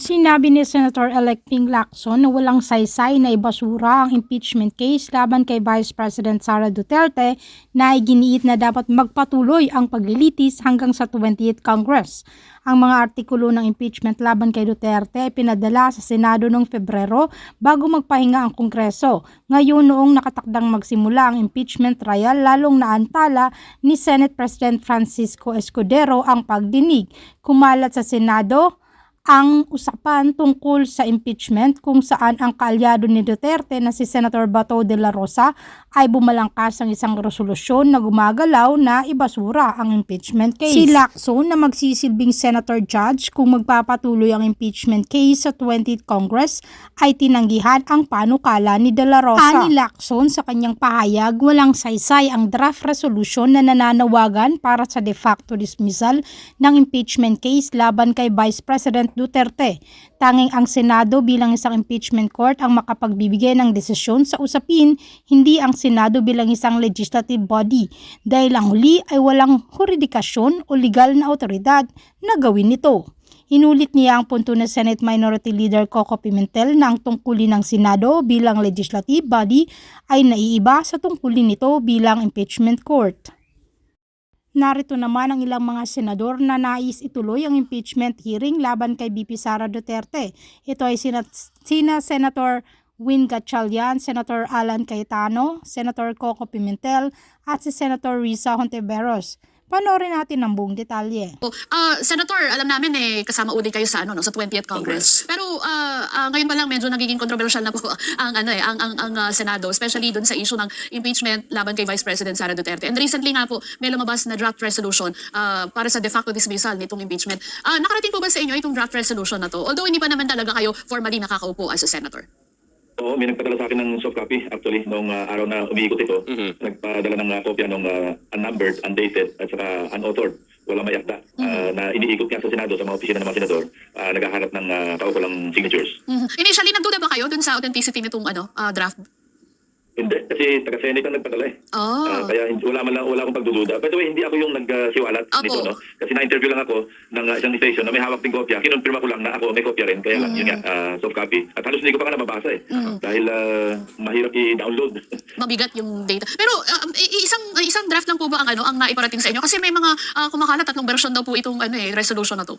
Sinabi ni Senator-elect Ping Lacson na walang saysay na ibasura ang impeachment case laban kay Vice President Sara Duterte na iginiit na dapat magpatuloy ang paglilitis hanggang sa 20th Congress. Ang mga artikulo ng impeachment laban kay Duterte ay pinadala sa Senado noong Pebrero bago magpahinga ang Kongreso. Ngayon noong nakatakdang magsimula ang impeachment trial lalong naantala ni Senate President Francisco Escudero ang pagdinig. Kumalat sa Senado ang usapan tungkol sa impeachment kung saan ang kaalyado ni Duterte na si Senator Bato de la Rosa ay bumalangkas ng isang resolusyon na gumagalaw na ibasura ang impeachment case. Si Lacson na magsisilbing senator judge kung magpapatuloy ang impeachment case sa 20th Congress ay tinanggihan ang panukala ni de la Rosa. Ani Lacson sa kanyang pahayag walang saysay ang draft resolution na nananawagan para sa de facto dismissal ng impeachment case laban kay Vice President Duterte. Tanging ang Senado bilang isang impeachment court ang makapagbibigay ng desisyon sa usapin, hindi ang Senado bilang isang legislative body dahil ang huli ay walang juridikasyon o legal na otoridad na gawin ito. Inulit niya ang punto ng Senate Minority Leader Coco Pimentel na ang tungkulin ng Senado bilang legislative body ay naiiba sa tungkulin nito bilang impeachment court. Narito naman ang ilang mga senador na nais ituloy ang impeachment hearing laban kay BP Sara Duterte. Ito ay sina, sina Senator Win Gatchalian, Senator Alan Cayetano, Senator Coco Pimentel at si Senator Risa Hontiveros. Panoorin natin ang buong detalye. Ah, Senator, alam namin eh kasama uli kayo sa ano no sa 20th Congress. Pero ah, ah, ngayon pa lang medyo nagiging controversial na po ang ano eh ang ang, ang ah, Senado, especially dun sa issue ng impeachment laban kay Vice President Sara Duterte. And recently nga po may lumabas na draft resolution ah, para sa de facto dismissal nitong impeachment. Ah, nakarating po ba sa inyo itong draft resolution na to? Although hindi pa naman talaga kayo formally nakakaupo as a senator. Oo, may nagpadala sa akin ng soft copy actually noong ah, araw na umiikot ito. Nagpadala ng uh, kopya ng uh, unnumbered, undated at saka unauthored. Wala may akda ah, na iniikot nga sa Senado sa mga opisina ng mga senador uh, naghahanap ng uh, kaukulang signatures. Mhm. Initially nagduda ba kayo dun sa authenticity nitong ano ah, draft? Hindi, kasi taga-Senate ang nagpadala eh. Oh. Ah, kaya hindi- wala man lang, wala akong pagdududa. By the way, hindi ako yung nagsiwalat Opo. nito, no? Kasi na-interview lang ako ng uh, isang station na may hawak ding kopya. Kinonfirma ko lang na ako may kopya rin. Kaya lang, yun nga, ah, soft copy. At halos hindi ko pa nga nababasa eh. Dahil ah, mahirap i-download. mabigat yung data. Pero um, i- isang isang draft lang po ba ang ano ang naiparating sa inyo? Kasi may mga ah, kumakalat tatlong version daw po itong ano eh resolution na to.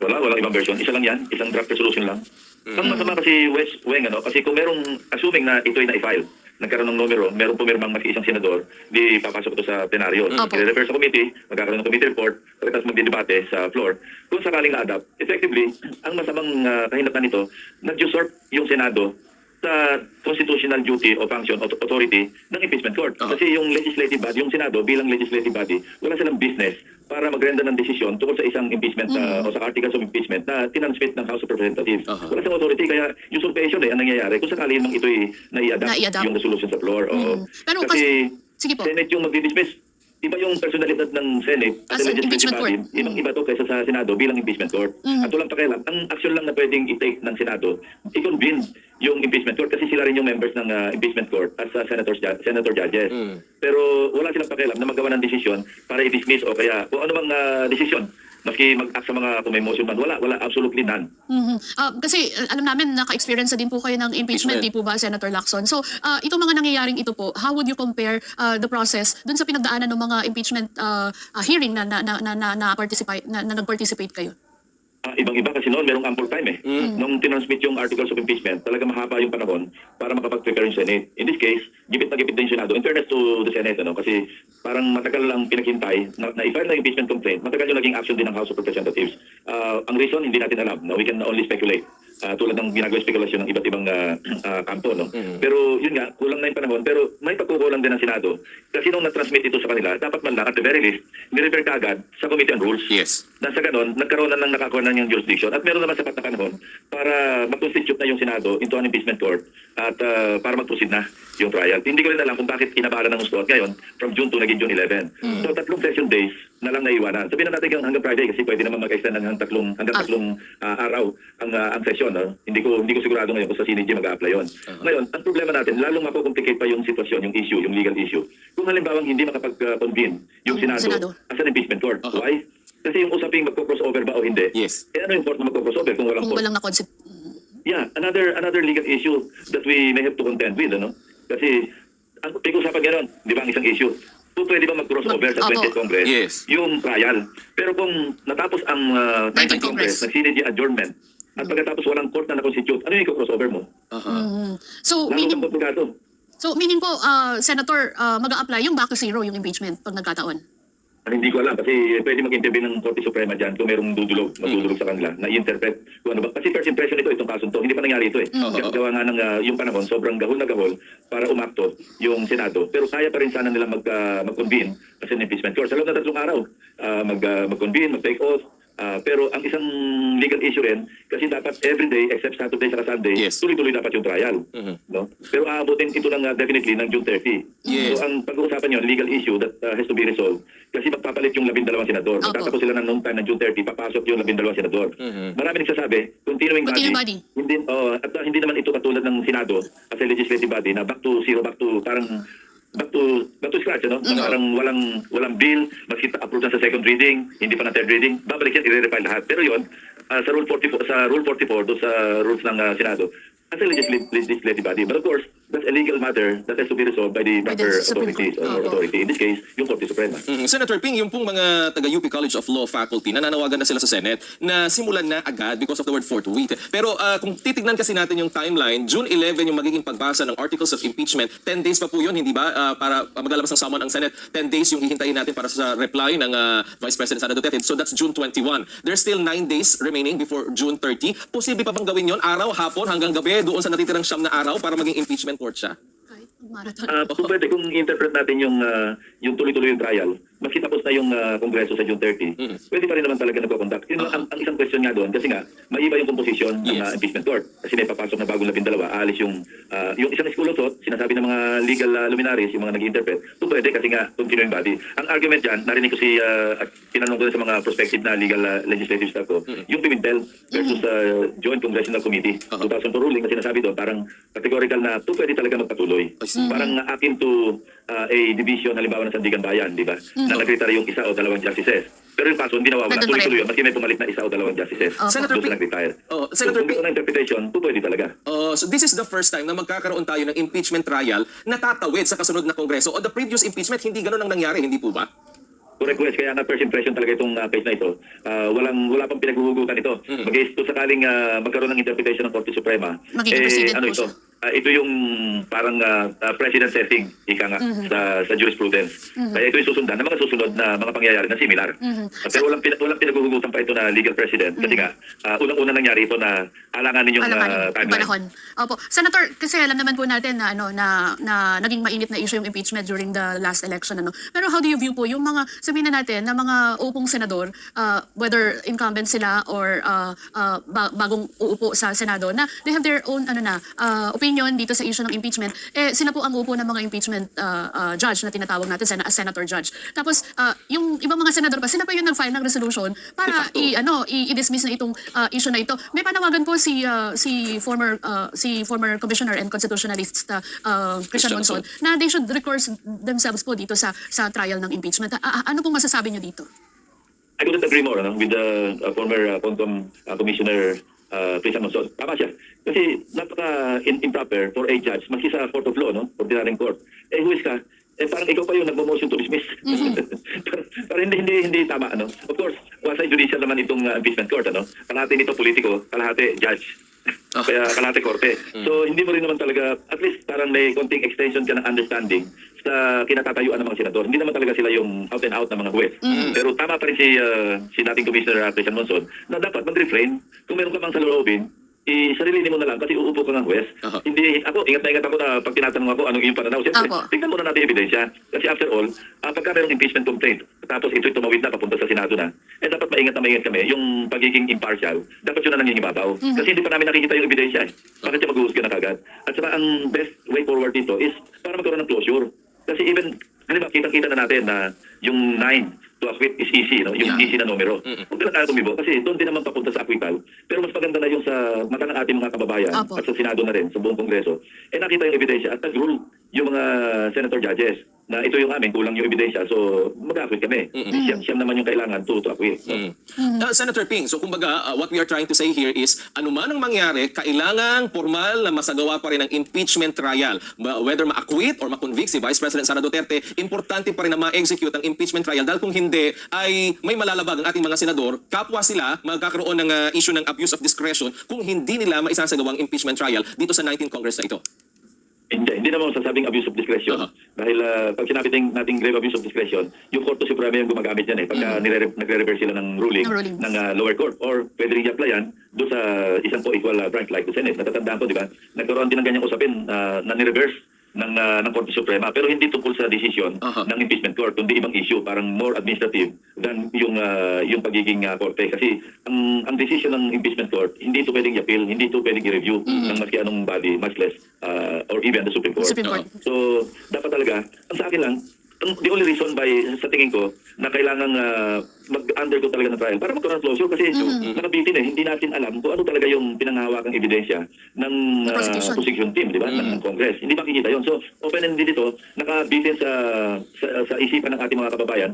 Wala, walang ibang version. Isa lang yan. Isang draft resolution lang. Ang masama kasi, Wes, Weng, ano, kasi kung merong, assuming na ito ay na-file, nagkaroon ng numero, meron pumirmang mas isang senador, di papasok ito sa plenaryo. Opo. I-refer sa committee, magkakaroon ng committee report, pagkatapos magdidebate sa floor. Kung sakaling na-adapt, effectively, ang masamang uh, kahinatan nito, nag-usurp yung Senado sa constitutional duty o function o authority ng impeachment court. Kasi yung legislative body, yung Senado bilang legislative body, wala silang business para magrenda ng desisyon tungkol sa isang impeachment uh, o sa articles of impeachment na tinansmit ng House of Representatives. Aha. Wala silang authority kaya usurpation eh ang nangyayari kung sakali mang ito'y nai-adapt Nai-adapt. yung resolution sa floor. Oo. Mm. Pero kasi Sige po. Senate yung magdi-dismiss. Iba yung personalidad ng Senate As at an the legislative body. court. Ibang iba to kaysa sa Senado bilang impeachment court. Mm. At walang pakialam. Ang action lang na pwedeng i-take ng Senado, i-convene yung impeachment court kasi sila rin yung members ng ah, impeachment court as uh, senators, senator judges. Mm. Pero wala silang pakialam na magawa ng desisyon para i-dismiss o kaya kung ano mang ah, desisyon. Maski mag-act sa mga motion man, wala, wala, absolutely none. Mhm. Ah, kasi uh, alam namin naka-experience na din po kayo ng impeachment, Impeachment. di po ba Senator Lacson? So, ah, itong mga nangyayaring ito po, how would you compare ah, the process dun sa pinagdaanan ng mga impeachment ah, ah, hearing na na na na, na, na participate na, na nag-participate kayo? Ah, ibang-iba kasi noon merong ample time eh. Mm. Nung tinansmit yung articles of impeachment, talaga mahaba yung panahon para makapag-prepare yung Senate. In this case, gipit na gipit din Senado. In fairness to the Senate, ano, kasi parang matagal lang pinaghintay na, na i-file na impeachment complaint, matagal yung naging action din ng House of Representatives. Ah, ang reason, hindi natin alam. No? We can only speculate. Ah, tulad ng ginagawa spekulasyon ng iba't ibang ah, ah, kampo. No? Mhm. Pero yun nga, kulang na yung panahon. Pero may pagkukulang din ng Senado. Kasi nung na-transmit ito sa kanila, dapat man lang at the very least, nirefer ka agad sa Committee on Rules Yes. na sa ganon, nagkaroon na ng nakakuha na yung jurisdiction at meron naman sapat na panahon para mag-constitute na yung Senado into an impeachment court at ah, para mag-proceed na yung trial. Hindi ko rin alam kung bakit kinabala ng gusto at ngayon from June 2 naging June 11. So tatlong session days na lang naiwanan. Sabihin na natin hanggang- Friday kasi pwede naman mag-extend hanggang tatlong hanggang Ah. tatlong ah, araw ang ah, ang session. No? Hindi ko hindi ko sigurado ngayon kung sa CNG mag-a-apply yun. Ngayon, ang problema natin, lalong makukomplicate pa yung sitwasyon, yung issue, yung legal issue. Kung halimbawa hindi makapag-convene yung Senado, Senado. as an impeachment court. Aha. Why? Kasi yung usaping magko-crossover ba o hindi, Yes. eh ano yung court na magko-crossover kung walang Kung court? walang na-concept. Yeah, another another legal issue that we may have to contend with, ano? Kasi ang pag-usapan ngayon, di ba ang isang issue, kung pwede ba mag-crossover sa Opo. 20th Congress Yes. yung trial. Pero kung natapos ang uh, 19th 19th Congress, Congress. nag-synergy adjournment, at pagkatapos walang court na na-constitute, ano yung crossover mo? Mhm. So, Lalo meaning, kang komplikado. so, meaning po, uh, Senator, uh, mag apply yung back to zero, yung impeachment, pag nagkataon. Hindi ko alam kasi pwede mag-intervene ng Korte Suprema dyan kung merong dudulog, magdudulog sa kanila na i-interpret kung ano ba. Kasi first impression ito, itong kasong to, hindi pa nangyari ito eh. Oo. Gawa nga ng ah, yung panahon, sobrang gahol na gahol para umakto yung Senado. Pero kaya pa rin sana nila mag, ah, mag-convene kasi ng impeachment court. Sa loob ng tatlong araw, ah, mag, ah, mag-convene, mag-take oath. Ah, pero ang isang legal issue rin, kasi dapat every day except Saturday sa Sunday, Yes. tuloy-tuloy dapat yung trial. Mhm. No? Pero aabutin ito lang ah, definitely ng June 30. Yes. So ang pag-uusapan yun, legal issue that uh, has to be resolved. Kasi magpapalit yung labindalawang senador. Opo. Magtatapos sila ng noong time ng June 30, papasok yung labindalawang senador. Mhm. Marami nagsasabi, continuing body. Body. Hindi, oh, at uh, hindi naman ito katulad ng Senado as a legislative body na back to zero, back to parang back to back to scratch ano? Mhm. parang walang walang bill maski approve na sa second reading hindi pa na third reading babalik yan i-refile lahat. Pero yon sa rule 44 sa rule 44 do sa rules ng uh, Senado as a legislative, legislative body. But of course that's a legal matter that has to be resolved by the By proper Supreme authorities Court. or Opo. authority in this case yung Korte Suprema Mhm. Senator Ping, yung pong mga taga-UP College of Law faculty, nananawagan na sila sa Senate na simulan na agad because of the word forthwith. Pero ah, kung titignan kasi natin yung timeline, June 11 yung magiging pagbasa ng Articles of Impeachment. 10 days pa po yun, hindi ba? Ah, para ah, maglalabas ng summon ang Senate. 10 days yung hihintayin natin para sa reply ng ah, Vice President Sara Duterte. So that's June 21. There's still 9 days remaining before June 30. Posible pa bang gawin yon araw, hapon, hanggang gabi, doon sa natitirang siyam na araw para maging impeachment court siya? Kahit marathon. Ah, kung pwede, kung interpret natin yung ah, yung tuloy-tuloy yung trial, maski tapos na yung ah, Kongreso sa June 30, Mhm. pwede pa rin naman talaga nagko-conduct. Yun, ang, ang isang question nga doon, kasi nga, maiba yung composition ng Yes. ah, impeachment court. Kasi may papasok na bagong labindalawa, aalis yung, ah, yung isang school of thought, sinasabi ng mga legal ah, luminaries, yung mga nag-interpret, kung pwede kasi nga, continuing body. Ang argument dyan, narinig ko si, at tinanong ko sa mga prospective na legal ah, legislative staff ko, yung Pimentel versus ah, Joint Congressional Committee, Uh-huh. 2004 ruling na sinasabi doon, parang categorical na ito pwede talaga magpatuloy. See. Parang uh, akin to uh, a division halimbawa ng Sandigan Bayan, di ba? Na nag-retire yung isa o dalawang justices. Pero yung kaso, hindi nawawala. Rin. Tuloy-tuloy yun. Maski may pumalit na isa o dalawang justices. Opo. Senator Ping- nag-retire. Oh, So, Senator kung Ping- ganun ang interpretation, po pwede talaga. Uh, so this is the first time na magkakaroon tayo ng impeachment trial na tatawid sa kasunod na kongreso. O the previous impeachment, hindi ganun ang nangyari, hindi po ba? Correct, correct. Kaya nga first impression talaga itong uh, case na ito. Uh, walang, wala pang pinaghuhugutan ito. Mhm. mag kung sakaling uh, magkaroon ng interpretation ng Korte Suprema, Magiging precedent ano ito? siya. Ah, ito yung parang uh, uh, president setting, ika nga, Mhm. sa, sa jurisprudence. Kaya ito yung susundan ng mga susunod na mga pangyayari na similar. Mhm. Uh, Pero walang, pin- walang pinaghuhugutan pa ito na legal president. Kasi nga, uh, unang-unang nangyari ito na alanganin yung Alam uh, timeline. panahon. Opo. Senator, kasi alam naman po natin na ano na na naging mainit na issue yung impeachment during the last election ano. Pero how do you view po yung mga sabihin na natin na mga upong senador uh, whether incumbent sila or uh, uh, ba- bagong uupo sa Senado na they have their own ano na uh, opinion dito sa issue ng impeachment. Eh sila po ang uupo ng mga impeachment uh, uh, judge na tinatawag natin sen- senator judge. Tapos uh, yung ibang mga senador pa sila pa yung nag-file ng resolution para i ano i-dismiss na itong uh, issue na ito. May panawagan po si uh, si former uh, si former commissioner and constitutionalist uh, uh, Christian Monson na they should recourse themselves po dito sa sa trial ng impeachment. Ah, ano pong masasabi niyo dito? I couldn't agree more ano, with the uh, former uh, Concom uh, Commissioner uh, Christian Monson. Tama siya. Kasi napaka in- improper for a judge, maski sa court of law, no? ordinary court. Eh, huwis ka, eh parang ikaw pa yung nagmo-motion to dismiss. parang, parang hindi, hindi, hindi tama. Ano? Of course, quasi judicial naman itong uh, impeachment court. Ano? Kalahati nito politiko, kalahati judge. Ah. Kaya kalahati korte. So, hindi mo rin naman talaga, at least parang may konting extension ka ng understanding sa kinatatayuan ng mga senador. Hindi naman talaga sila yung out and out na mga huwes. Pero tama pa rin si, uh, si dating Commissioner Christian Monson na dapat mag-refrain kung meron ka mang sa loobin, i-sarili mo na lang kasi uupo ka ng huwes. Aha. Hindi, ako, ingat na ingat ako na pag tinatanong ako anong iyong pananaw. Siyempre, Apo. tingnan muna natin ebidensya. Kasi after all, uh, pagka mayroong impeachment complaint, tapos ito'y tumawid na papunta sa Senado na, eh dapat maingat na maingat kami. Yung pagiging impartial, dapat yun na nangingibabaw. Kasi hindi pa namin nakikita yung ebidensya. Eh. Bakit siya mag-uusga na kagad? At saka ang best way forward dito is para magkaroon ng closure. Kasi even, halimbawa, kitang-kita na natin na yung 9 to acquit is easy, no? yung Yeah. easy na numero. Mm-mm. Huwag na tayo tumibo kasi doon din naman papunta sa acquittal. Pero mas maganda na yung sa mata ng ating mga kababayan Apo. at sa Senado na rin, sa buong Kongreso, eh nakita yung ebidensya at nag-rule yung mga senator judges na ito yung amin, kulang yung ebidensya, so mag-acquit kami. Siyam, siyam naman yung kailangan to, to acquit. No? Mm. Uh, Senator Ping, so kumbaga, uh, what we are trying to say here is, anuman ang mangyari, kailangang formal na masagawa pa rin ang impeachment trial. Whether ma-acquit or ma-convict si Vice President Sara Duterte, importante pa rin na ma-execute ang impeachment trial dahil kung hindi, ay may malalabag ang ating mga senador, kapwa sila magkakaroon ng uh, issue ng abuse of discretion kung hindi nila maisasagawang impeachment trial dito sa 19th Congress na ito. Hindi, hindi naman masasabing abuse of discretion. Aha. Dahil ah, pag sinabi ting nating grave abuse of discretion, yung Korte Suprema yung gumagamit yan eh. Pagka nire- nagre-reverse sila ng ruling, Ng ng ah, lower court or pwede rin i-apply yan doon sa isang co-equal ah, branch like the Senate. Natatandaan ko, di ba? Nagkaroon din ng ganyang usapin ah, na ni-reverse ng, ah, ng Korte Suprema pero hindi tungkol sa decision Aha. ng impeachment court kundi ibang issue parang more administrative than yung ah, yung pagiging ah, korte kasi ang ang decision ng impeachment court hindi ito pwedeng i-appeal hindi ito pwedeng i-review ng maski anong body much less ah, or even the Supreme Court Supreme Court. So, dapat talaga, ang sa akin lang, ang- the only reason by, sa tingin ko, na kailangan mag-undergo talaga ng trial para magkaroon ng closure kasi nakabitin eh, hindi natin alam kung ano talaga yung pinanghahawakang ebidensya ng ah, Prosecution. prosecution team, di ba, ng Congress. Hindi makikita yon So, open-ended dito, nakabitin sa, sa, sa isipan ng ating mga kababayan,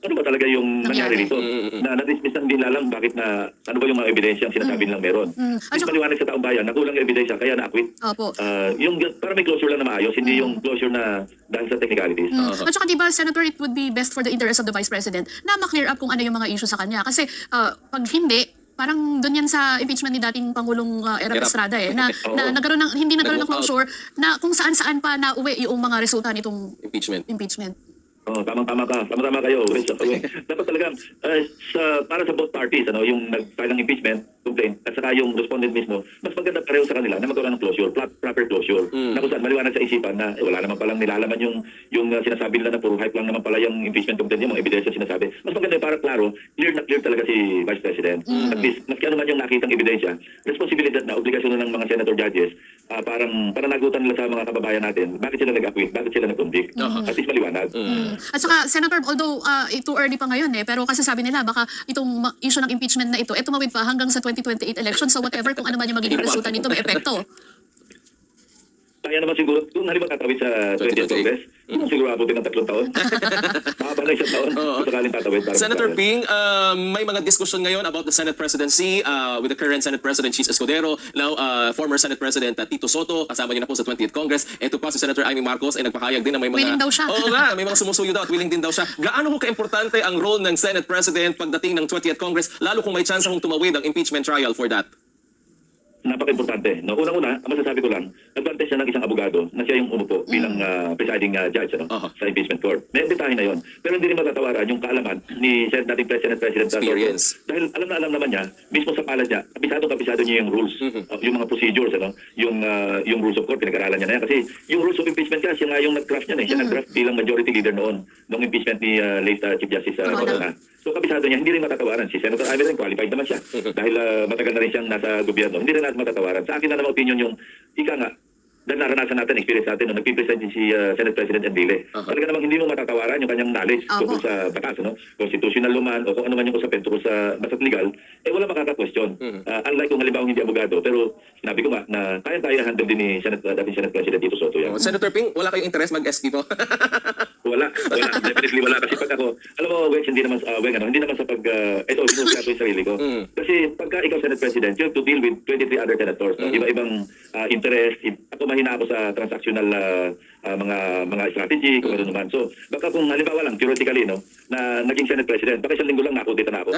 ano ba talaga yung nangyari Nangyari. dito? Na na-dismiss na hindi nilalang bakit na, ano ba yung mga ebidensya ang sinasabi nilang meron. Mm. At Mas saka- maliwanag sa taong bayan, nakulang yung ebidensya, kaya na-acquit. Opo. Ah, yung para may closure lang na maayos, hindi yung closure na dahil sa technicalities. Mm. At saka diba, Senator, it would be best for the interest of the Vice President na ma-clear up kung ano yung mga issue sa kanya. Kasi ah, pag hindi, parang doon yan sa impeachment ni dating Pangulong uh, Erap Erap. Estrada eh, na, Oo. na nagkaroon ng, hindi nagkaroon ng Nag-walk closure na kung saan-saan pa na uwi yung mga resulta nitong Impeachment. impeachment. Oh, tamang-tama ka. Tama-tama kayo. Wait. Dapat talaga ah, sa para sa both parties, ano, yung nag-file ng impeachment complaint at saka yung respondent mismo, mas maganda pareho sa kanila na magkaroon ng closure, proper closure. Mm. Na kung saan maliwanag sa isipan na eh, wala naman palang nilalaman yung yung ah, sinasabi nila na puro hype lang naman pala yung impeachment complaint yung mga ebidensya sinasabi. Mas maganda para klaro, clear na clear talaga si Vice President. At least, maski ano man yung nakitang ebidensya, responsibilidad na, obligasyon na ng mga senator judges, ah, parang pananagutan nila sa mga kababayan natin, bakit sila nag-acquit, bakit sila nag-convict. At least maliwanag. Mm. At saka, Senator, although uh, too early pa ngayon eh, pero kasi sabi nila baka itong issue ng impeachment na ito, eh tumawid pa hanggang sa 2028 election. So whatever kung ano man yung magiging resulta nito, may epekto. Kaya naman siguro, kung halimbawa tatawid sa 20th 2028. Congress, mm. siguro abutin ng tatlong taon. Mahaba na isang taon kung sakaling tatawid. para Senator mag- Ping, um, may mga diskusyon ngayon about the Senate presidency uh, with the current Senate President Cheese Escudero, now uh, former Senate President uh, Tito Soto, kasama niyo na po sa 20th Congress. Ito pa si Senator Amy Marcos ay nagpahayag din na may mga... Willing daw siya. Oo nga, may mga sumusuyo daw at willing din daw siya. Gaano ko kaimportante ang role ng Senate President pagdating ng 20th Congress, lalo kung may chance akong tumawid ang impeachment trial for that? Napaka-importante. No? Unang-una, ang masasabi ko lang, advantage siya ng isang abogado na siya yung umupo bilang ah, presiding ah, judge ano, Aha. sa impeachment court. May bitahin na yon. Pero hindi rin matatawaran yung kaalaman ni Sen- dating President President. Experience. Dahil alam na alam naman niya, mismo sa palad niya, kabisado kabisado niya yung rules, ah, yung mga procedures, ano, yung ah, yung rules of court, pinag-aralan niya na yan. Kasi yung rules of impeachment ka, siya nga yung nag-draft niyan eh. Siya nag-draft bilang majority leader noon, nung impeachment ni ah, late ah, Chief Justice uh, Corona. So kabisado niya, hindi rin matatawaran. Si Senator Amy rin, qualified naman siya. Dahil ah, matagal na rin siyang nasa gobyerno. Hindi rin natin matatawaran. Sa akin na naman opinion yung, ika nga, dahil naranasan natin, experience natin, nung nagpipresent si ah, Senate President Endile. Aha. Talaga namang hindi mo matatawaran yung kanyang knowledge Opo. tungkol sa batas, ano? constitutional luman o kung ano man yung usapin tungkol sa batas legal, eh wala makaka-question. Mhm. Ah, unlike kung halimbawa hindi abogado, pero sinabi ko nga na kaya-kaya handle din ni Senate, uh, dating Senate President Tito Soto yan. Oh, Senator Ping, wala kayong interest mag-SQ po? Wala, wala, definitely wala. Kasi pag ako, alam mo, Wex, hindi naman, uh, Weng, ano, hindi naman sa pag, uh, ito, sinusulat ko yung sarili ko. Mm. Kasi pagka ikaw Senate President, you have to deal with 23 other senators. No? Mm. Iba-ibang uh, interest. Ako mahina ako sa transactional uh, uh, mga mga strategy, kung ano naman. So, baka kung halimbawa lang, theoretically, no, na naging Senate President, baka isang linggo lang nakulitan na ako.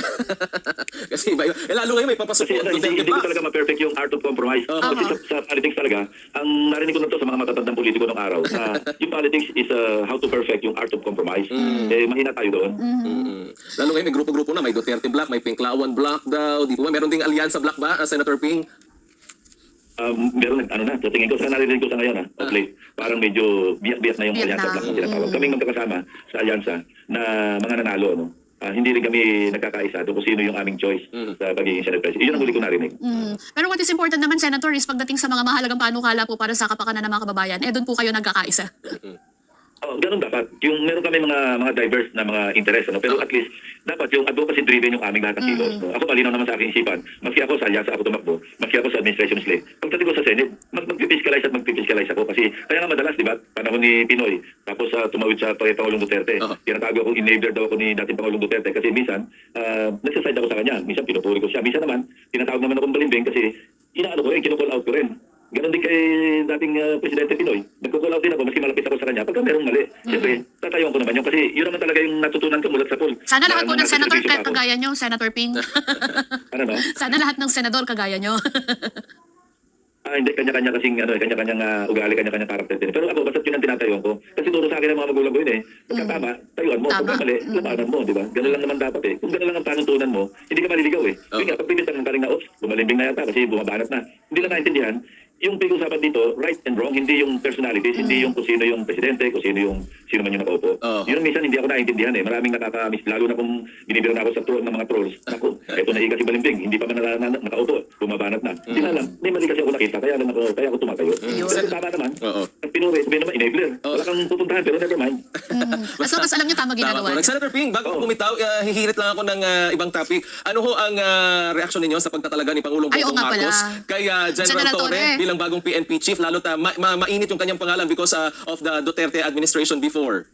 Kasi iba yun. Eh, lalo ngayon may Kasi papasupport. ano, hindi, hindi ko talaga ma-perfect yung art of compromise. Oo. Kasi sa, sa politics talaga, ang narinig ko na to sa mga matatandang politiko ng araw, na yung politics is uh, how to perfect yung art of compromise. Eh, mahina tayo doon. Mm. Lalo ngayon may grupo-grupo na, may Duterte Black, may Pinklawan Black daw, di ba? Meron ding Alyansa Black ba, ah, Senator Ping? Um, meron, ano na, sa tingin ko, sa narinig ko sa ngayon, ha, of late, parang medyo biyak-biyak na yung na. black na tinatawag. Kaming magkakasama sa alyansa na mga nanalo, no? Ah, hindi rin kami nagkakaisa doon kung sino yung aming choice Mhm. sa pagiging Senate President. Iyon ang huli ko narinig. Mm. Pero what is important naman, Senator, is pagdating sa mga mahalagang panukala po para sa kapakanan ng mga kababayan, eh doon po kayo nagkakaisa. Oh, ganun dapat. Yung meron kami mga mga diverse na mga interest ano, pero ah. at least dapat yung advocacy driven yung aming lahat ng kilos. Mm. No? Ako malinaw naman sa aking isipan. Maski ako sa Alyansa ako tumakbo, maski ako sa administration slate. Eh. Pagdating ko sa Senate, mag magpipiskalize at magpipiskalize ako kasi kaya nga madalas, di ba, panahon ni Pinoy, tapos uh, tumawid sa Pangulong Duterte. Uh-huh. Tinatago akong enabler daw ako ni dating Pangulong Duterte kasi minsan uh, nagsaside ako sa kanya, minsan pinupuri ko siya, minsan naman tinatawag naman akong balimbing kasi inaano ko eh, rin, kinukall out ko rin. Ganon din kay dating uh, Presidente Pinoy. Nagkukul out din ako, maski malapit ako sa kanya. Pagka merong mali, siyempre, tatayuan ko naman yun. Kasi yun naman talaga yung natutunan ko mula sa pool. Sana lahat po ng pa ako. kagaya nyo, Senator Ping. Ano no? Sana lahat ng senador kagaya nyo. Ah, hindi, kanya-kanya kasing, ano, kanya-kanyang uh, ugali, kanya-kanyang karakter din. Pero ako, basta yun ang tinatayuan ko. Kasi turo sa akin ng mga magulang ko yun eh. Pagka tama, tayuan mo. Mm. Tama. Pagka mali, Mm. labanan mo, di ba? Ganun lang naman dapat eh. Kung ganun lang ang panuntunan mo, hindi ka maliligaw eh. Oo. Yun nga, pag pipintang ng kaling na, oops, bumalimbing na yata kasi bumabanat na. Hindi na naintindihan, yung pinag-usapan dito, right and wrong, hindi yung personalities, hindi yung kung sino yung presidente, kung sino yung sino man yung nakaupo. Oo. Yun ang minsan hindi ako naintindihan eh. Maraming nakakamiss, lalo na kung binibiro na ako sa troll ng mga trolls. Ako, eto na iga si Balimbing, hindi pa man na, na, nakaupo, bumabanat na. Hindi na alam, may mali kasi ako nakita, kaya lang ako, kaya ako tumatayo. Yun. Pero tama naman, Oo. ang pinuri, sabi naman, enabler. Oo. Wala kang pupuntahan, pero never mind. As long as alam nyo tama Tama ginagawa. po. Senator Ping, bago Oo. bumitaw, uh, hihirit lang ako ng ah, ibang topic. Ano ho ang ah, reaksyon ninyo sa pagtatalaga ni Pangulong Bongbong. Marcos kay ah, General, General Torre, Torre. Bilang bagong PNP chief, lalo ta ma- ma- mainit yung kanyang pangalan because ah, of the Duterte administration before.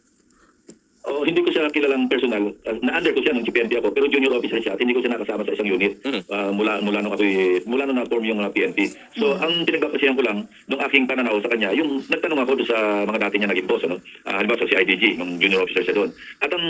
Oh, hindi ko siya kilalang personal. Uh, na-under ko siya nung GPNP ako, pero junior officer siya at hindi ko siya nakasama sa isang unit uh, mula mula nung ako mula nung na-form yung uh, PNP. So, ang pinagbabasihan ko lang nung aking pananaw sa kanya, yung nagtanong ako doon sa mga dati niya naging boss, ano? Uh, halimbawa sa CIDG, nung junior officer siya doon. At ang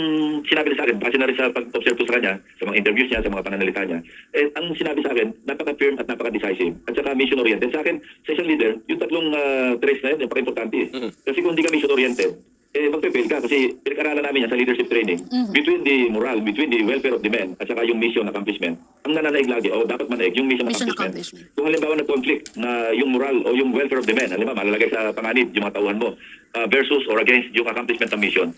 sinabi niya sa akin, base na rin sa pag-observe ko sa kanya, sa mga interviews niya, sa mga pananalita niya, eh, ang sinabi sa akin, napaka-firm at napaka-decisive. At saka mission-oriented. Sa akin, sa isang leader, yung tatlong uh, traits na yun, napaka-importante. eh. Mhm. Kasi kung hindi ka mission-oriented, eh magpe-fail ka kasi pinag-aralan namin yan sa leadership training between the moral, between the welfare of the men at saka yung mission accomplishment. Ang nananaig lagi, o dapat manaig yung mission, Mission accomplishment. accomplishment. Kung halimbawa nag-conflict na yung moral o yung welfare of the men, halimbawa malalagay sa panganib yung mga tauhan mo uh, versus or against yung accomplishment ng mission.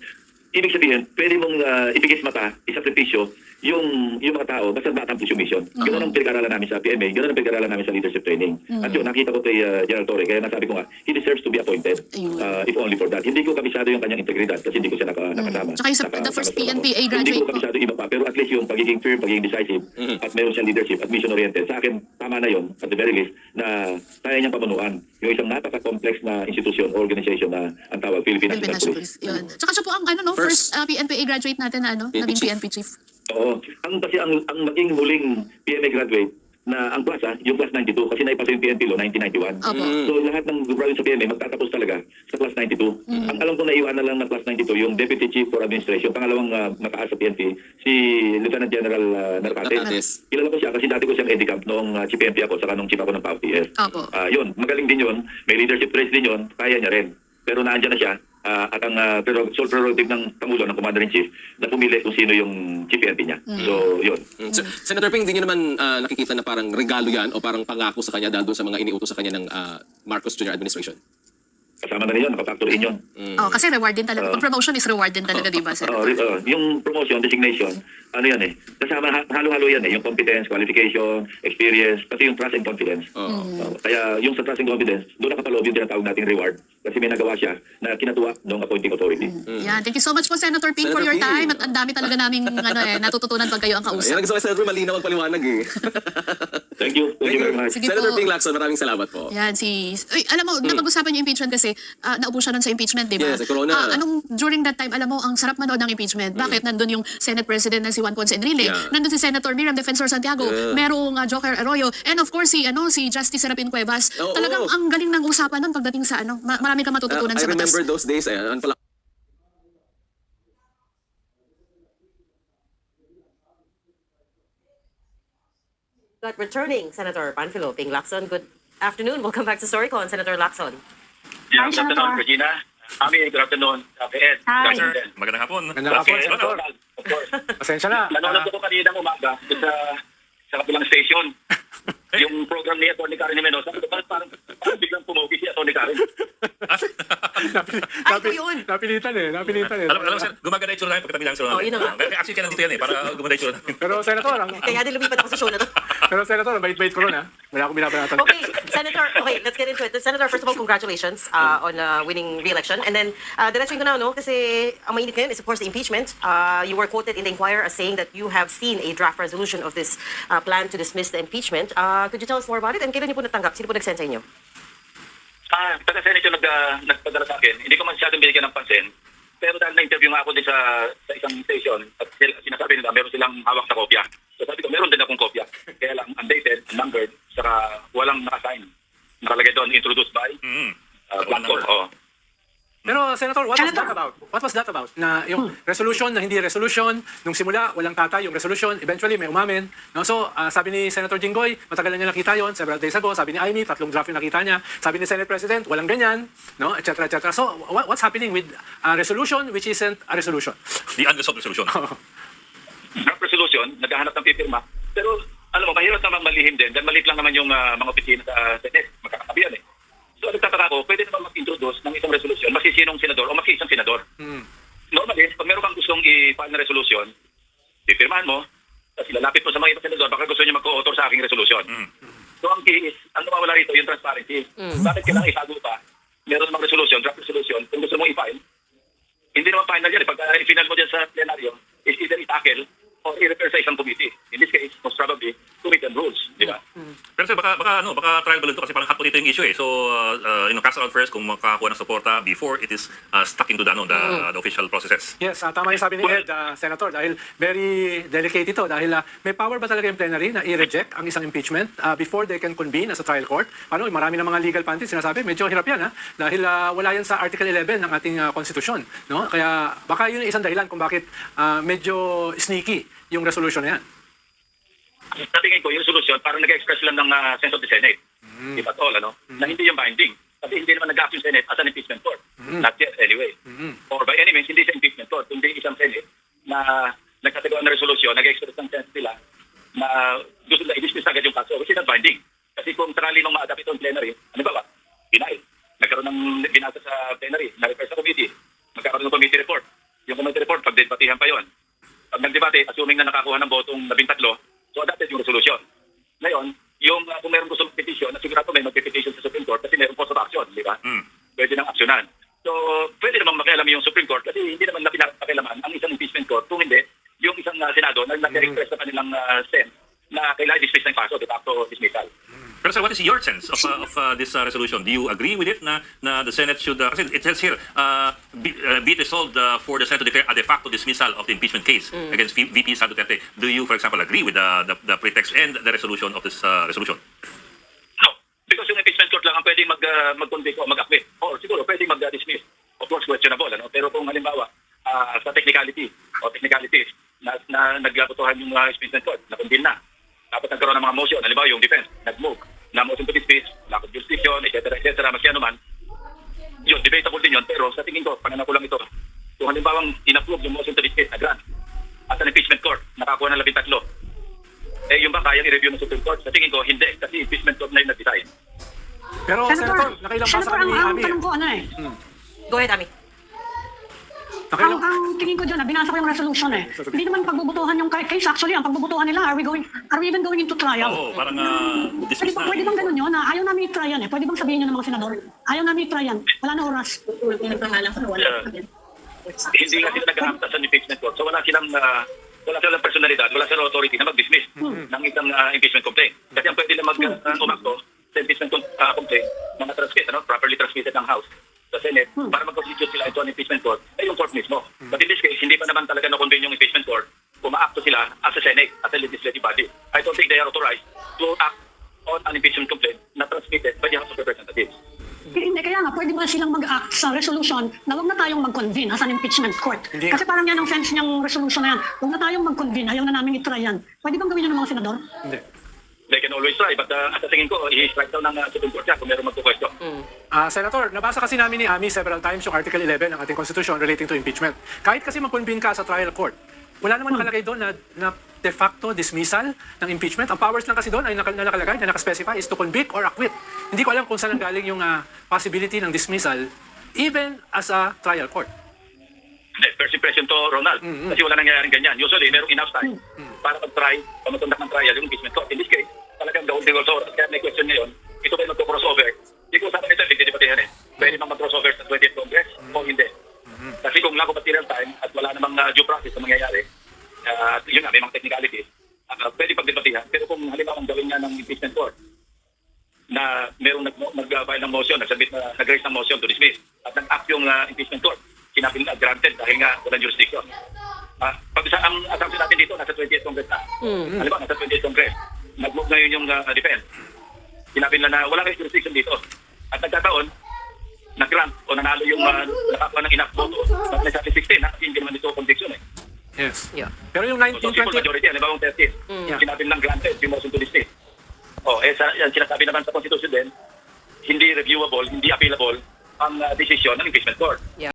Ibig sabihin, pwede mong uh, ipigis mata, isakripisyo yung yung mga tao basta ma-accomplish yung mission. Ganun ang pinag-aralan namin sa PMA, ganun ang pinag-aralan namin sa leadership training. At yun, nakita ko kay uh, General Torre, kaya nasabi ko nga, he deserves to be appointed uh, if only for that. Hindi ko kabisado yung kanyang integridad kasi hindi ko siya naka, nakasama. Tsaka yung sa- Naka- the first. PNPA Hindi graduate ko po. kabisado iba pa, pero at least yung pagiging firm, pagiging decisive, Mhm. at meron siyang leadership at mission-oriented. Sa akin, tama na yon at the very least, na kaya niyang pamunuan yung isang napaka-complex na institution or organization na ang tawag Philippine National National Police. Police. Yun. Tsaka siya po ang ano no, First. first, uh, PNPA graduate natin na ano, PNP naging chief. PNP chief. Oo. Ang kasi ang ang naging huling PMA graduate na ang class ah, yung class 92 kasi naipasa yung PNP law 1991. Opo. Mm. So lahat ng graduate sa PMA magtatapos talaga sa class 92. Ang alam ko na iwan na lang na class 92 yung Deputy Chief for Administration, pangalawang uh, mataas sa PNP, si Lieutenant General uh, Narcate. Narcates. Kilala ko siya kasi dati ko siyang edicamp noong uh, Chief PNP ako saka nung Chief ako ng PAF-TF. Opo. Ah, yun, magaling din yun. May leadership traits din yun. Kaya niya rin. Pero naandyan na siya. Ah, at ang uh, sole prerogative ng Pangulo, ng Commander-in-Chief, na pumili kung sino yung Chief PNP niya. So, yun. Mm. So, Senator Ping, hindi niyo naman ah, nakikita na parang regalo yan o parang pangako sa kanya dahil doon sa mga iniutos sa kanya ng ah, Marcos Jr. administration? Kasama na rin yun, nakafactor in yun. Oh, kasi reward din talaga. Pag promotion is reward din talaga, di ba? Oo, ri- oo. yung promotion, designation, ano yan eh. Kasama, ha- halo-halo yan eh. Yung competence, qualification, experience, pati yung trust and confidence. Oo. Oo, kaya yung sa trust and confidence, doon nakapaloob yung tinatawag nating reward. Kasi may nagawa siya na kinatuwa ng appointing authority. Yan. Thank you so much po, Senator Ping, for Senator your Ping. time. At ang dami talaga naming ano, eh, natututunan pag kayo ang Yan kausap. ang gusto ko, Senator, malinaw ang paliwanag eh. Thank you. Thank, you very much. Sige Senator po. Ping Lacson, maraming salamat po. Yan, si... Uy, alam mo, napag-usapan yung impeachment kasi ah, naupo siya nun sa impeachment, di ba? Yes, sa corona. Ah, anong, during that time, alam mo, ang sarap manood ng impeachment. Bakit? Nandun yung Senate President na si Juan Ponce Enrile. Yeah. Nandun si Senator Miriam Defensor Santiago. Yeah. Merong ah, Joker Arroyo. And of course, si, ano, si Justice Serapin Cuevas. Oo. Talagang ang galing ng usapan nun pagdating sa ano. Ma- marami kang matututunan I sa batas. remember those days. Ano pala? Got returning Senator Panfilo Ping Lacson. Good afternoon. Welcome back to StoryCon, Senator Lacson. Yeah, good afternoon, Regina. Ami, good afternoon, Cafe Ed. Hi. Good afternoon. Magandang hapon. Magandang hapon, Senator. Of course. Pasensya na. Nanonood ako kanina umaga sa sa kabilang station. yung program ni Atty. Karen Jimenez, sabi ko, parang, parang, parang biglang pumugi si Atty. Karen. Napil- Ay, napil- yun. Napilitan eh, napilitan eh. Alam, alam mo, sir, gumaganda yung tsura namin pagkatapos ng tsura Oh, namin. yun na nga. Actually, kaya nandito yan eh, para gumanda yung tsura namin. Pero Senator, ang, Kaya din lumipat ako sa show na to. pero Senator, ang bait-bait ko ron ha. Wala akong binabanatan. Okay, Senator, okay, let's get into it. Senator, first of all, congratulations uh, on uh, winning re-election. And then, uh, diretso ko na, no? Kasi ang mainit ngayon is, of course, the impeachment. Uh, you were quoted in the Inquirer as saying that you have seen a draft resolution of this uh, plan to dismiss the impeachment. Uh, could you tell us more about it? And kailan niyo po natanggap? Sino po nag-send sa inyo? Ah, taga-senate yung nag, ah, nagpadala sa akin. Hindi ko masyadong binigyan ng pansin. Pero dahil na-interview nga ako din sa, sa isang station, at sila, sinasabi nila meron silang hawak na kopya. So sabi ko, meron din akong kopya. Kaya lang, undated, numbered, saka walang nakasign. Nakalagay doon, introduced by Mm. uh, Blanco. Oh. Pero Senator, what was that about? What was that about? Na yung resolution na hindi resolution, nung simula, walang tatay yung resolution, eventually may umamin. No? So, ah, sabi ni Senator Jinggoy, matagal na niya nakita yon several days ago. Sabi ni Amy, tatlong draft yung nakita niya. Sabi ni Senate President, walang ganyan, no? et cetera, et cetera. So, what, what's happening with a resolution which isn't a resolution? The unresolved resolution. draft resolution, naghahanap ng pipirma. Pero, alam mo, mahirap namang malihim din. Dahil maliit lang naman yung ah, mga opisina sa Senate. Magkakatabi yan eh. So, nagtataka ko, pwede naman mag-introduce ng isang resolution, masisinong senador o maki isang senador. Hmm. Normally, pag meron kang gustong i-file na resolution, pipirmahan mo, tapos ilalapit mo sa mga ibang senador, baka gusto niyo mag-co-author sa aking resolution. So, ang key is, ang nawawala rito, yung transparency. Bakit kailangan itago pa? Meron namang resolution, draft resolution, kung gusto mo i-file, hindi naman final yan. eh. Pag uh, i-final mo dyan sa plenaryo, is either i-tackle or i-refer sa isang committee. In this case, most probably, committee and rules. Di ba? Pero sir, baka, baka, ano, baka trial balloon to kasi parang hot potato yung issue eh. So, uh, uh, you know, cast around first kung makakuha ng suporta before it is uh, stuck into the, ano, the, the official processes. Yes, ah, tama yung sabi ni Ed, ah, Senator, dahil very delicate ito. Dahil ah, may power ba talaga yung plenary na i-reject ang isang impeachment ah, before they can convene as a trial court? Ano, marami ng mga legal panties sinasabi, medyo hirap yan ha? Dahil ah, wala yan sa Article 11 ng ating ah, konstitusyon. No? Kaya baka yun yung isang dahilan kung bakit ah, medyo sneaky yung resolution na yan. Sa tingin ko, yung solusyon, parang nag-express lang ng uh, sense of the Senate. If at all, ano? Na hindi yung binding. Kasi hindi naman nag-act yung Senate as an impeachment court. Not yet, anyway. Or by any means, hindi sa impeachment court, kundi isang Senate na nagkatagawa ng resolution, nag-express ng sense nila na gusto nila i-dismiss agad yung kaso, which is not binding. Kasi kung sakali mong ma-adapt itong plenary, ano ba ba? Denial. Nagkaroon ng binasa sa plenary, na-refer sa committee, magkakaroon ng committee report. Yung committee report, pagdebatihan pa yon. Pag nagdebate, assuming na nakakuha ng botong labintatlo, so adopted yung resolution. Ngayon, yung uh, kung meron gusto mag-petition, sigurado may mag-petition sa Supreme Court kasi meron course of action, di ba? Mm. Pwede nang aksyonan. So, pwede namang makialam yung Supreme Court kasi hindi naman na pinapakialaman ang isang impeachment court kung hindi yung isang uh, Senado na nag-express sa kanilang uh, sense na kailangan dismiss ng kaso de facto dismissal. Pero sir, what is your sense of, uh, of uh, this uh, resolution? Do you agree with it na, na the Senate should, uh, kasi it says here, uh, be, uh, be it resolved uh, for the Senate to declare a de facto dismissal of the impeachment case against V- VP Sara Duterte. Do you, for example, agree with the, the, the pretext and the resolution of this uh, resolution? No, because yung impeachment court lang ang pwedeng mag, uh, mag-convict o mag-acquit. O siguro pwedeng mag-dismiss. Of course, questionable. Ano? Pero kung halimbawa, ah, sa technicality o technicalities na, na naglabutuhan yung uh, impeachment court, na-convene na. Tapos nagkaroon ng mga motion, halimbawa yung defense, nag-move, na motion to dismiss, lack of jurisdiction, etc. etc. Masya naman, yun, debatable din yun. Pero sa tingin ko, pangalan ko lang ito, kung halimbawa in-approve yung motion to dismiss na grant at an impeachment court, nakakuha ng labing tatlo, eh yung ba kayang i-review ng Supreme Court? Sa tingin ko, hindi. Kasi impeachment court na yung nag-decide. Pero Senator, nakailang basa Senator, kami ang, ni ang Ami. tanong ko ano eh. Go ahead, Ami. Ang, Nakailang, ang tingin ko dyan, ah, binasa ko yung resolution eh. Hindi naman pagbubutuhan yung ca- case. Actually, ang pagbubutuhan nila, are we going, are we even going into trial? Oo, parang uh, Pwede, dismiss ba, na. pwede bang ganun yun? Na ayaw namin i-try yan eh. Pwede bang sabihin nyo ng mga senador? Ayaw namin i-try yan. Wala na oras. hindi nga sila nag-aamta sa impeachment court. So wala silang uh, wala silang personalidad, wala silang authority na mag-dismiss ng isang uh, impeachment complaint. Kasi ang pwede lang mag-umakto sa impeachment uh, complaint na na-transmit, ano, properly transmitted ng House sa Senate para mag-constitute sila ito ang impeachment court ay yung court mismo. But in this case, hindi pa naman talaga na-convene yung impeachment court kung ma-acto sila as a Senate, as a legislative body. I don't think they are authorized to act on an impeachment complaint na transmitted by the House of Representatives. Eh, Hindi, kaya nga, pwede ba silang mag-act sa resolution na huwag na tayong mag-convene as an impeachment court? Hindi. Kasi parang yan ang sense niyang resolution na yan. Huwag na tayong mag-convene, ayaw na namin i-try yan. Pwede bang gawin yun ng mga senador? hindi. They can always try, but uh, sa tingin ko, i-strike down ng uh, Supreme Court siya kung meron magpo-question. Ah, Senator, nabasa kasi namin ni Ami several times yung Article 11 ng ating Constitution relating to impeachment. Kahit kasi mag-convene ka sa trial court, wala naman nakalagay doon na, na de facto dismissal ng impeachment. Ang powers lang kasi doon ay naka- na nakalagay, na nakaspecify is to convict or acquit. Hindi ko alam kung saan galing yung ah, possibility ng dismissal even as a trial court. Hindi, first impression to Ronald. Kasi wala nangyayaring ganyan. Usually, merong enough time para mag-try, mag-conduct ng trial yung impeachment court. In this case, talagang the whole also, kaya may question ngayon, ito ba magko-crossover? Hindi ko usapan ito, hindi debatehan eh. Pwede bang mag-crossover sa 20th Congress o hindi? Kasi kung lack of material time at wala namang uh, due process na mangyayari, uh, yun nga, may mga technicalities, uh, pwede pagdebatehan. Pero kung halimbawa ang gawin niya ng impeachment court, na merong nag, nag-file ng motion, nagsabit na nag-raise ng motion to dismiss at nag-act yung uh, impeachment court. Sinabi nila granted dahil nga walang jurisdiction. Ah, pag sa ang assumption natin dito nasa 20th Congress na. Halimbawa nasa 20th Congress. Nag-move ngayon yung uh, defense. Sinabi nila na wala kayong jurisdiction dito. 1920... Simple majority, halimbawa ang testis. Mm. Yeah. Sinabi ng granted yung motion to dismiss. Oh, eh, sa, yan sinasabi naman sa Constitution din, hindi reviewable, hindi appealable ang uh, decision ng impeachment court. Yeah.